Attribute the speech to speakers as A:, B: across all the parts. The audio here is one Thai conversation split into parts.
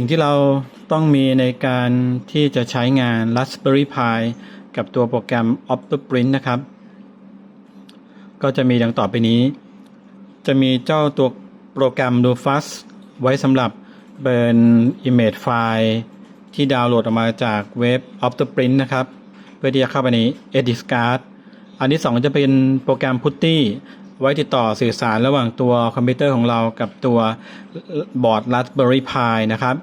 A: สิ่งที่เราต้องมีในการที่จะใช้งาน Raspberry Pi กับตัวโปรแกรม Optoprint นะครับ ก็จะมีดังต่อไปนี้ จะมีเจ้าตัวโปรแกรม Rufus ไว้สำหรับเบิร์น Image File ที่ดาวน์โหลดออกมาจากเว็บ Optoprint นะครับ เพื่อที่จะเข้าไปใน Edit Card อันที่สองจะเป็นโปรแกรม Putty ไว้ติดต่อสื่อสารระหว่างตัวคอมพิวเตอร์ของเรากับตัวบอร์ด Raspberry Pi นะครับ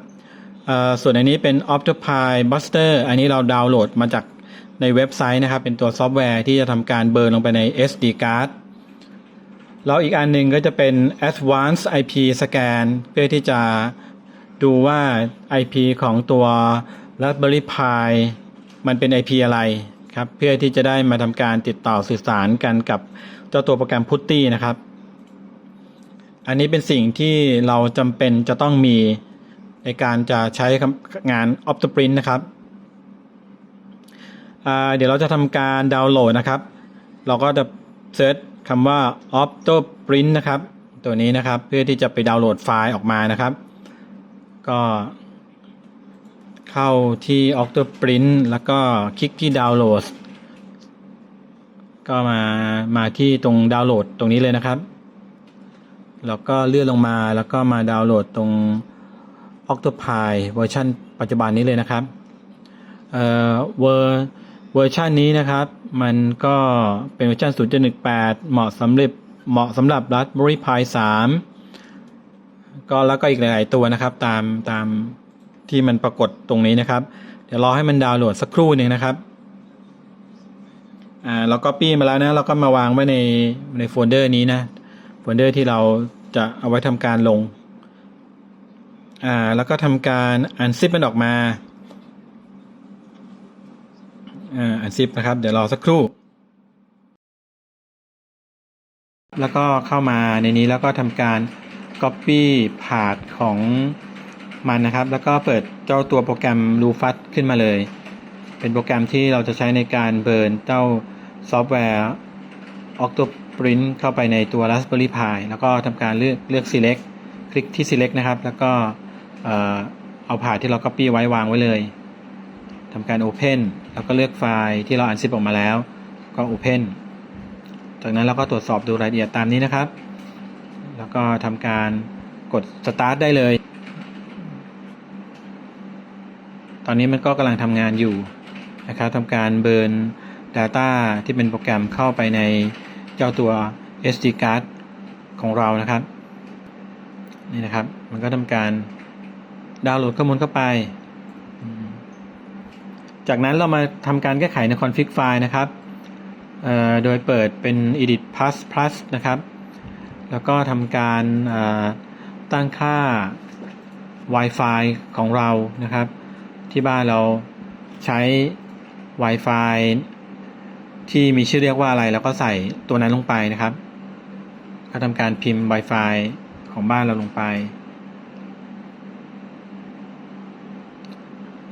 A: ส่วนอันนี้เป็น OptoPi Buster อันนี้เราดาวน์โหลดมาจากในเว็บไซต์นะครับ เป็นตัวซอฟต์แวร์ที่จะทำการเบิร์นลงไปใน SD card แล้วอีกอันหนึ่งก็จะเป็น Advanced IP Scan เพื่อที่จะดูว่า IP ของตัว Raspberry Pi มันเป็น IP อะไรครับ เพื่อที่จะได้มาทำการติดต่อสื่อสารกันกับ จ้าตัวโปรแกรม Putty นะครับ อันนี้เป็นสิ่งที่เราจำเป็นจะต้องมีในการจะใช้งาน Optoprint นะครับ เดี๋ยวเราจะทำการดาวน์โหลดนะครับ เราก็จะเซิร์ชคำว่า Optoprint นะครับ ตัวนี้นะครับเพื่อที่จะไปดาวน์โหลดไฟล์ออกมานะครับ ก็เข้าที่ Octoprint แล้วก็คลิกที่ดาวน์โหลด ก็มามาที่ตรงดาวน์โหลดตรงนี้เลยนะครับ แล้วก็เลื่อนลงมาแล้วก็มาดาวน์โหลดตรง Octopi เวอร์ชันปัจจุบันนี้เลยนะครับเอ่อเวอร์เวอร์ชันนี้นะครับ มันก็เป็นเวอร์ชัน0.18 เหมาะสำหรับเหมาะสำหรับ Raspberry Pi 3 ก็แล้วก็อีกหลาย ๆ ตัวนะครับ ตามตามที่มันปรากฏตรงนี้นะครับ เดี๋ยวรอให้มันดาวน์โหลดสักครู่หนึ่งนะครับ อ่าเราก็ปี้มาแล้วนะ เราก็มาวางไว้ในในโฟลเดอร์นี้นะ โฟลเดอร์ที่เราจะเอาไว้ทำการลง อ่า แล้วก็ทำการอันซิปมันออกมา อ่า อันซิปนะครับ เดี๋ยวรอสักครู่ แล้วก็เข้ามาในนี้แล้วก็ทำการ Copy พาดของมันนะครับ แล้วก็เปิดเจ้าตัวโปรแกรม Rufus ขึ้นมาเลย เป็นโปรแกรมที่เราจะใช้ในการเบิร์นเจ้า ซอฟต์แวร์ Octoprint เข้าไปในตัว Raspberry Pi แล้วก็ทำการเลือกเลือก select คลิกที่ select นะครับ แล้วก็เออเอาผ่าที่เรา copy ไว้วางไว้เลยทำการ open แล้วก็เลือกไฟล์ที่เรา unzip ออกมาแล้ว ก็ open จากนั้นเราก็ตรวจสอบดูรายละเอียดตามนี้นะครับ แล้วก็ทำการกด start ได้เลย ตอนนี้มันก็กำลังทำงานอยู่นะครับทำการเบิร์น Data ที่เป็นโปรแกรมเข้าไปในเจ้าตัว SD card ของเรานะครับ นี่นะครับ มันก็ทำการดาวน์โหลดข้อมูลเข้าไป จากนั้นเรามาทำการแก้ไขใน config file นะครับโดยเปิดเป็น edit plus plus นะครับ แล้วก็ทำการตั้งค่า Wi-Fi ของเรานะครับ ที่บ้านเราใช้ Wi-Fi ที่มีชื่อเรียกว่าอะไรแล้วก็ใส่ตัวนั้นลงไปนะครับก็ทำการพิมพ์ Wi-Fi ของบ้านเราลงไป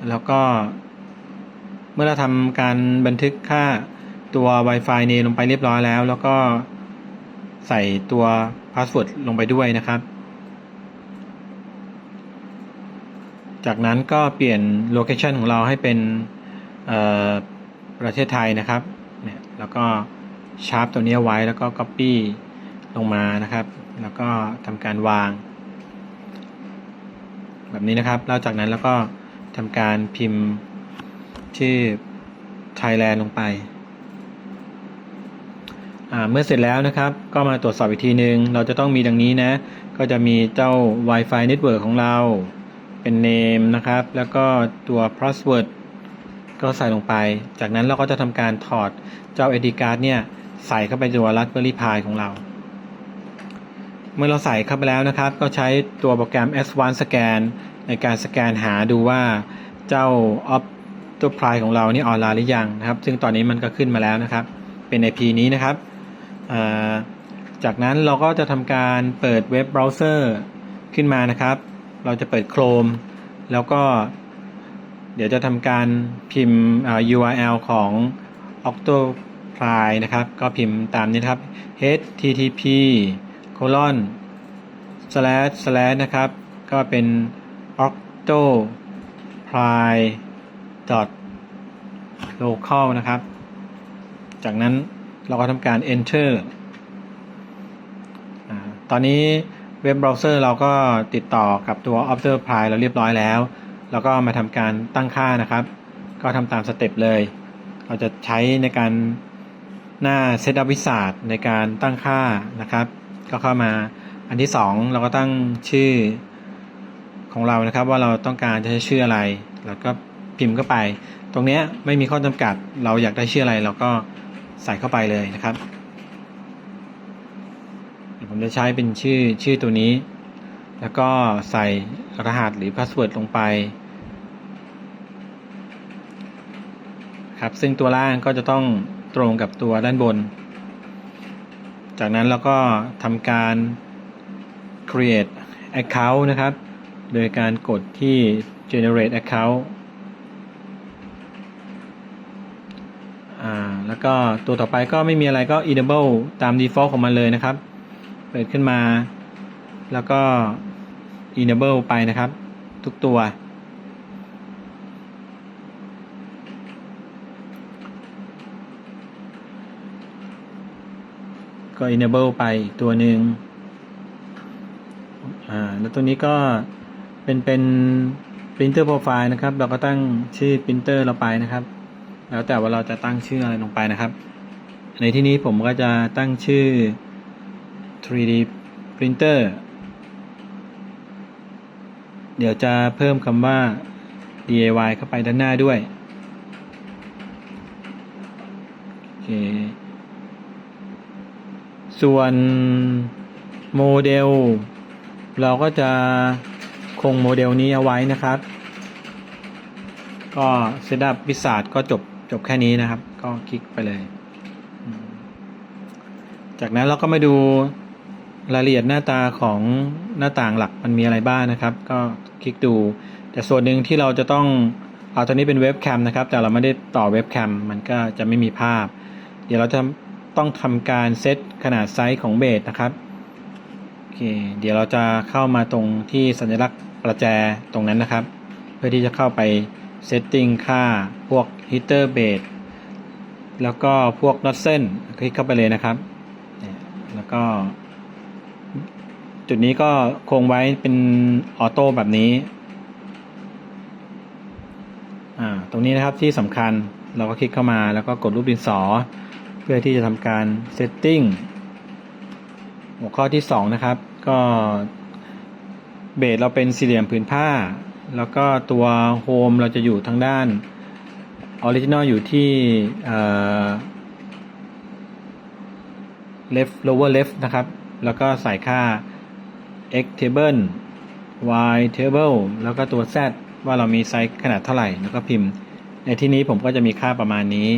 A: แล้วก็ เมื่อเราทำการบันทึกค่าตัว Wi-Fi นี้ลงไปเรียบร้อยแล้ว แล้วก็ใส่ตัวพาสเวิร์ดลงไปด้วยนะครับ จากนั้นก็เปลี่ยนโลเคชันของเราให้เป็นประเทศไทยนะครับ แล้วก็ชาร์ปตัวนี้ไว้แล้วก็ Copy ลงมานะครับ แล้วก็ทำการวาง แบบนี้นะครับ แล้วจากนั้นแล้วก็ทำการพิมพ์ชื่อ Thailand ลงไป เมื่อเสร็จแล้วนะครับ ก็มาตรวจสอบอีกทีนึง เราจะต้องมีดังนี้นะ ก็จะมีเจ้า Wi-Fi Network ของเรา เป็น name นะครับ แล้วก็ตัว password ก็ใส่ลงไป จากนั้นเราก็จะทำการถอดเจ้า SD card เนี่ยใส่เข้าไปตัว Raspberry Pi ของเรา เมื่อเราใส่เข้าไปแล้วนะครับ ก็ใช้ตัวโปรแกรม Advanced Scan ในการสแกนหาดูว่าเจ้า Optopi ของเรานี่ออนไลน์หรือยังนะครับ ซึ่งตอนนี้มันก็ขึ้นมาแล้วนะครับ เป็น IP นี้นะครับจากนั้นเราก็จะทำการเปิดเว็บเบราว์เซอร์ขึ้นมานะครับ เราจะเปิด Chrome แล้วก็ เดี๋ยวจะทำการพิมพ์ URL ของ Octopi นะครับ ก็พิมพ์ตามนี้ครับ http colon slash slash นะครับ ก็เป็น auto pry dot local นะครับ จากนั้นเราก็ทำการ enter อตอนนี้เว็บเบราว์เซอร์เราก็ติดต่อกับตัว Opter Pry เราเรียบร้อยแล้ว แล้วก็มาทำการตั้งค่านะครับ ก็ทำตามสเต็ปเลย เราจะใช้ในการหน้า Setup Wizard ในการตั้งค่านะครับ ก็เข้ามาอันที่ 2 เราก็ตั้งชื่อของเรานะครับ ว่าเราต้องการจะใช้ชื่ออะไร แล้วก็พิมพ์เข้าไป ตรงนี้ไม่มีข้อจำกัด เราอยากได้ชื่ออะไร เราก็ใส่เข้าไปเลยนะครับผมจะใช้เป็นชื่อชื่อตัวนี้ แล้วก็ใส่รหัสหรือพาสเวิร์ดลงไป ครับ ซึ่งตัวล่างก็จะต้องตรงกับตัวด้านบน จากนั้นเราก็ทำการ create account นะครับ โดยการกดที่ generate account อ่าแล้วก็ตัวต่อไปก็ไม่มีอะไรก็ enable ตาม default ของมันเลยนะครับ เปิดขึ้นมา แล้วก็ enable ไปนะครับ ทุกตัว ก็ enable ไปตัวหนึ่งอ่าแล้วตัวนี้ก็เป็นเป็น printer profile นะครับ เราก็ตั้งชื่อ printer เราไปนะครับ แล้วแต่ว่าเราจะตั้งชื่ออะไรลงไปนะครับ ในที่นี้ผมก็จะตั้งชื่อ 3D printer เดี๋ยวจะเพิ่มคำว่า DIY เข้าไปด้านหน้าด้วย โอเค ส่วนโมเดล เราก็จะคงโมเดลนี้เอาไว้นะครับ ก็เซตอัพวิสาดก็จบจบแค่นี้นะครับ ก็คลิกไปเลย จากนั้นเราก็มาดูรายละเอียดหน้าตาของหน้าต่างหลักมันมีอะไรบ้างนะครับ ก็คลิกดู แต่ส่วนหนึ่งที่เราจะต้องเอาตอนนี้เป็นเว็บแคมนะครับ แต่เราไม่ได้ต่อเว็บแคมมันก็จะไม่มีภาพ เดี๋ยวเราจะ ต้องทำการเซตขนาดไซส์ของเบสนะครับโอเคเดี๋ยวเราจะเข้ามาตรงที่สัญลักษณ์ประแจตรงนั้นนะครับ เพื่อที่จะเข้าไปเซตติ้งค่าพวก heater base แล้วก็พวกน็อตเส้นคลิกเข้าไปเลยนะครับ แล้วก็ จุดนี้ก็คงไว้เป็นออโต้แบบนี้ตรงนี้นะครับที่สำคัญเราก็คลิกเข้ามาแล้วก็กดรูปดินสอ เพื่อที่จะทำการเซตติ้งหัวข้อที่ 2 นะครับ ก็เบสเราเป็นสี่เหลี่ยมผืนผ้า แล้วก็ตัวโฮมเราจะอยู่ทางด้านออริจินอลอยู่ที่เอ่อ left lower left นะครับ แล้วก็ใส่ค่า x table y table แล้วก็ตัว z ว่าเรามีไซส์ขนาดเท่าไหร่ แล้วก็พิมพ์ ในที่นี้ผมก็จะมีค่าประมาณนี้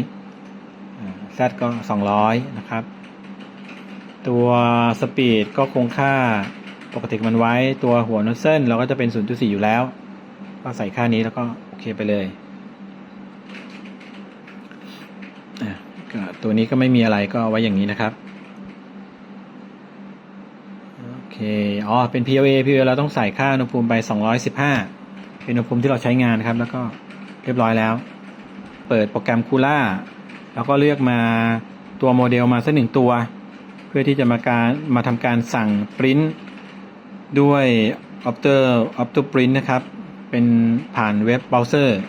A: z ก็200 นะครับ ตัว speed ก็คงค่าปกติมันไว้ตัวหัวโนเซนเราก็จะเป็น 0.4 อยู่แล้ว ก็ใส่ค่านี้แล้วก็โอเคไปเลย ตัวนี้ก็ไม่มีอะไรก็เอาไว้อย่างนี้นะครับ โอเค อ๋อ เป็น PLA PLA เราต้องใส่ค่าอุณหภูมิไป 215 เป็นอุณหภูมิที่เราใช้งานนครับ แล้วก็เรียบร้อยแล้ว เปิดโปรแกรม Cooler แล้วก็เลือกมาตัวโมเดลมาสักหนึ่งตัว เพื่อที่จะมาการมาทำการสั่งปริ้นด้วย Opter Opter Print นะครับ เป็นผ่านเว็บเบราว์เซอร์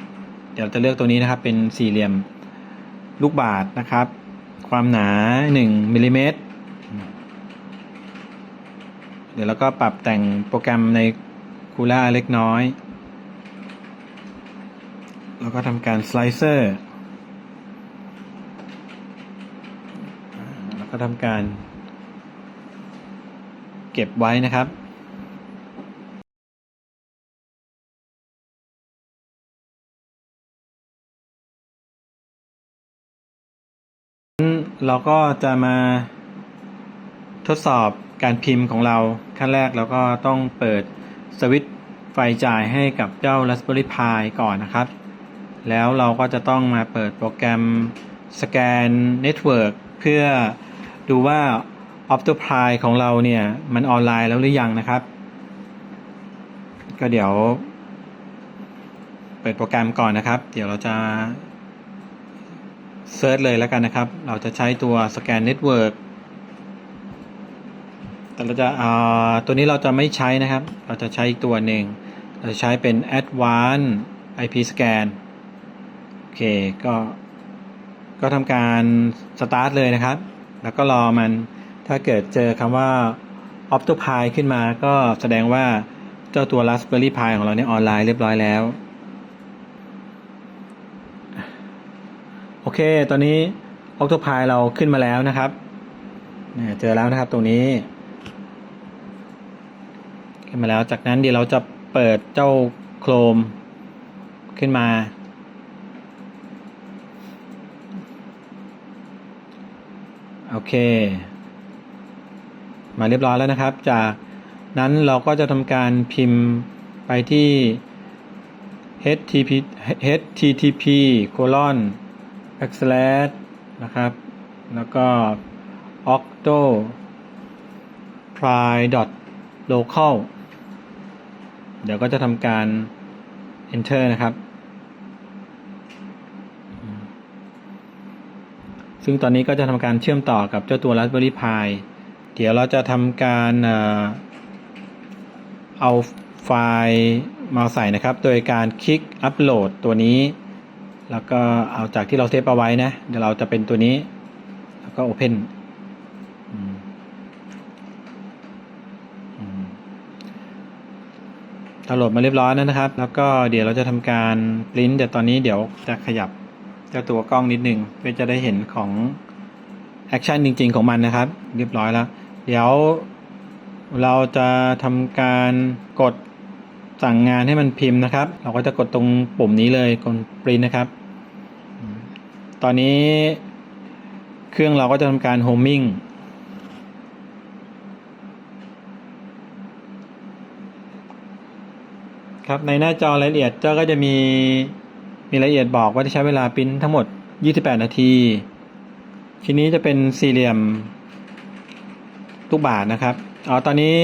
A: เดี๋ยวจะเลือกตัวนี้นะครับ เป็นสี่เหลี่ยมลูกบาศก์นะครับ ความหนา 1มิลลิเมตรเดี๋ยวเราก็ปรับแต่งโปรแกรมใน Cooler เล็กน้อย แล้วก็ทำการสไลเซอร์ แล้ว ก็ทำการ เก็บไว้นะครับเราก็จะมาทดสอบการพิมพ์ของเราขั้นแรกเราก็ต้องเปิดสวิตช์ไฟจ่ายให้กับเจ้า Raspberry Pi ก่อนนะครับ แล้วเราก็จะต้องมาเปิดโปรแกรมสแกนเน็ตเวิร์กเพื่อ ดูว่า Optopri ของเราเนี่ย มันออนไลน์แล้วหรือยังนะครับ ก็เดี๋ยว เปิดโปรแกรมก่อนนะครับ เดี๋ยวเราจะเซิร์ชเลยแล้วกันนะครับ เราจะใช้ตัวสแกนเน็ตเวิร์กแต่เราจะอ่าตัวนี้เราจะไม่ใช้นะครับ เราจะใช้อีกตัวหนึ่ง เราจะใช้เป็น Advanced IP Scan โอเค ก็ ก็ทำการสตาร์ทเลยนะครับ แล้วก็รอมัน ถ้าเกิดเจอคำว่า Optopy ขึ้นมาก็แสดงว่าเจ้าตัว Raspberry Pi ของเราเนี่ยออนไลน์เรียบร้อยแล้ว โอเค ตอนนี้ Octopi เราขึ้นมาแล้วนะครับเนี่ยเจอแล้วนะครับตรงนี้ ขึ้นมาแล้ว จากนั้นเดี๋ยวเราจะเปิดเจ้าโครมขึ้นมา โอเค มาเรียบร้อยแล้วนะครับ จากนั้นเราก็จะทำการพิมพ์ไปที่ http http colon backslash นะครับ แล้วก็ octo pry dot local เดี๋ยวก็จะทำการ enter นะครับ ซึ่งตอนนี้ก็จะทำการเชื่อมต่อกับเจ้าตัว Raspberry Pi เดี๋ยวเราจะทำการเอาไฟล์มาใส่นะครับ โดยการคลิกอัปโหลดตัวนี้ แล้วก็เอาจากที่เราเซฟเอาไว้นะ เดี๋ยวเราจะเป็นตัวนี้ แล้วก็ Open อืมอืมดาวน์โหลดมาเรียบร้อยแล้วนะครับ แล้วก็เดี๋ยวเราจะทำการปริ้นแต่ตอนนี้เดี๋ยวจะขยับ เจ้าตัวกล้องนิดนึงเพื่อจะได้เห็นของแอคชั่นจริง ๆ ของมันนะครับ เรียบร้อยแล้ว เดี๋ยวเราจะทำการกดสั่งงานให้มันพิมพ์นะครับ เราก็จะกดตรงปุ่มนี้เลยกดปริ้นนะครับ ตอนนี้เครื่องเราก็จะทำการโฮมมิ่งครับในหน้าจอรายละเอียดเจ้าก็จะมี มีรายละเอียดบอกว่าจะใช้เวลาปริ้นทั้งหมด 28 นาที ทีนี้จะเป็นสี่เหลี่ยมลูกบาศก์นะครับอ๋อตอนนี้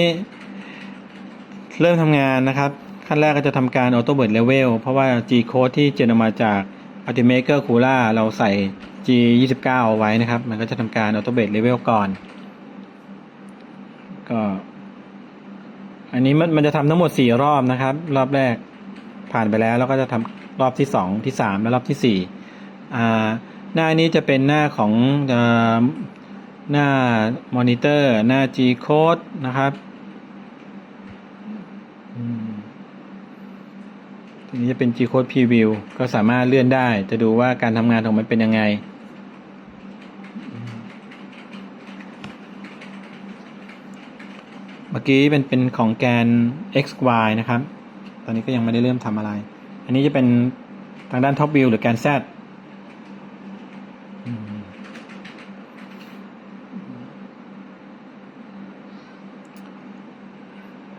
A: เริ่มทำงานนะครับ ขั้นแรกก็จะทำการ Auto Bird Level เวลเพราะว่า G Code ที่เจนออกมาจาก Ultimaker Cooler เราใส่ G 29เอาไว้นะครับ มันก็จะทำการ Auto Bird Level ก่อน ก็ อันนี้มันมันจะทำทั้งหมด 4 รอบนะครับ รอบแรก ผ่านไปแล้ว แล้วก็จะทำรอบที่ 2 ที่ 3 และรอบที่4อ่าหน้านี้จะเป็นหน้าของอหน้ามอนิเตอร์ หน้า G code นะครับทีนี้จะเป็น G code preview ก็สามารถเลื่อนได้ จะดูว่าการทำงานของมันเป็นยังไง เมื่อกี้เป็นเป็นของแกน x y นะครับ ตอนนี้ก็ยังไม่ได้เริ่มทำอะไร อันนี้จะเป็นทางด้าน top view หรือแกน z อืม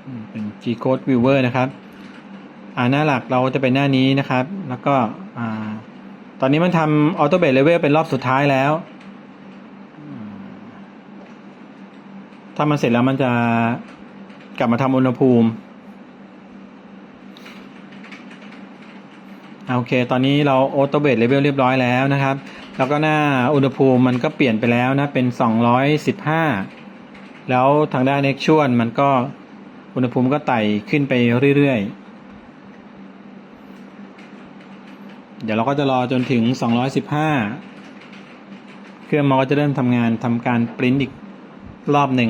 A: อืมเป็น G code viewer นะครับ อ่าหน้าหลักเราจะเป็นหน้านี้นะครับ แล้วก็อ่าตอนนี้มันทำ auto base level เป็นรอบสุดท้ายแล้ว ถ้ามันเสร็จแล้วมันจะกลับมาทำอุณหภูมิอ่า โอเค ตอนนี้เรา auto base level เรียบร้อยแล้วนะครับ แล้วก็หน้าอุณหภูมิมันก็เปลี่ยนไปแล้วนะเป็น 215 แล้วทางด้าน actual มันก็อุณหภูมิก็ไต่ขึ้นไปเรื่อยๆ เดี๋ยวเราก็จะรอจนถึง 215 เครื่องมันก็จะเริ่มทำงานทำการปริ้นอีกรอบหนึ่ง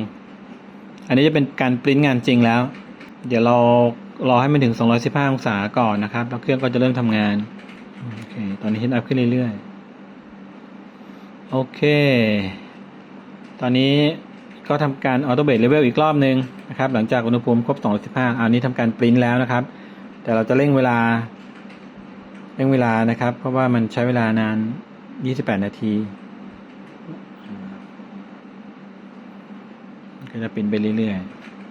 A: อันนี้จะเป็นการปริ้นงานจริงแล้ว เดี๋ยวเรา รอให้มันถึง 215 องศาก่อนนะครับ แล้วเครื่องก็จะเริ่มทำงาน โอเค ตอนนี้ heat up ขึ้นเรื่อยๆ โอเค ตอนนี้ก็ทำการ auto base level อีกรอบหนึ่งนะครับ หลังจากอุณหภูมิครบ 215อันนี้ทำการปริ้นแล้วนะครับ แต่เราจะเร่งเวลา เร่งเวลานะครับ เพราะว่ามันใช้เวลานาน 28 นาทีก็จะปริ้นไปเรื่อยๆ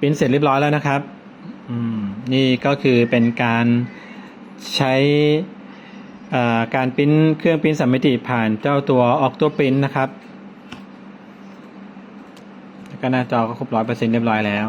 A: ปริ้นเสร็จเรียบร้อยแล้วนะครับอืมนี่ก็คือเป็นการใช้อ่อการปริ้นเครื่องปริ้นสามมิติผ่านเจ้าตัว Octo Print นะครับแล้วก็หน้าจอก็ครบร้อยเปอร์เซ็นต์เรียบร้อยแล้ว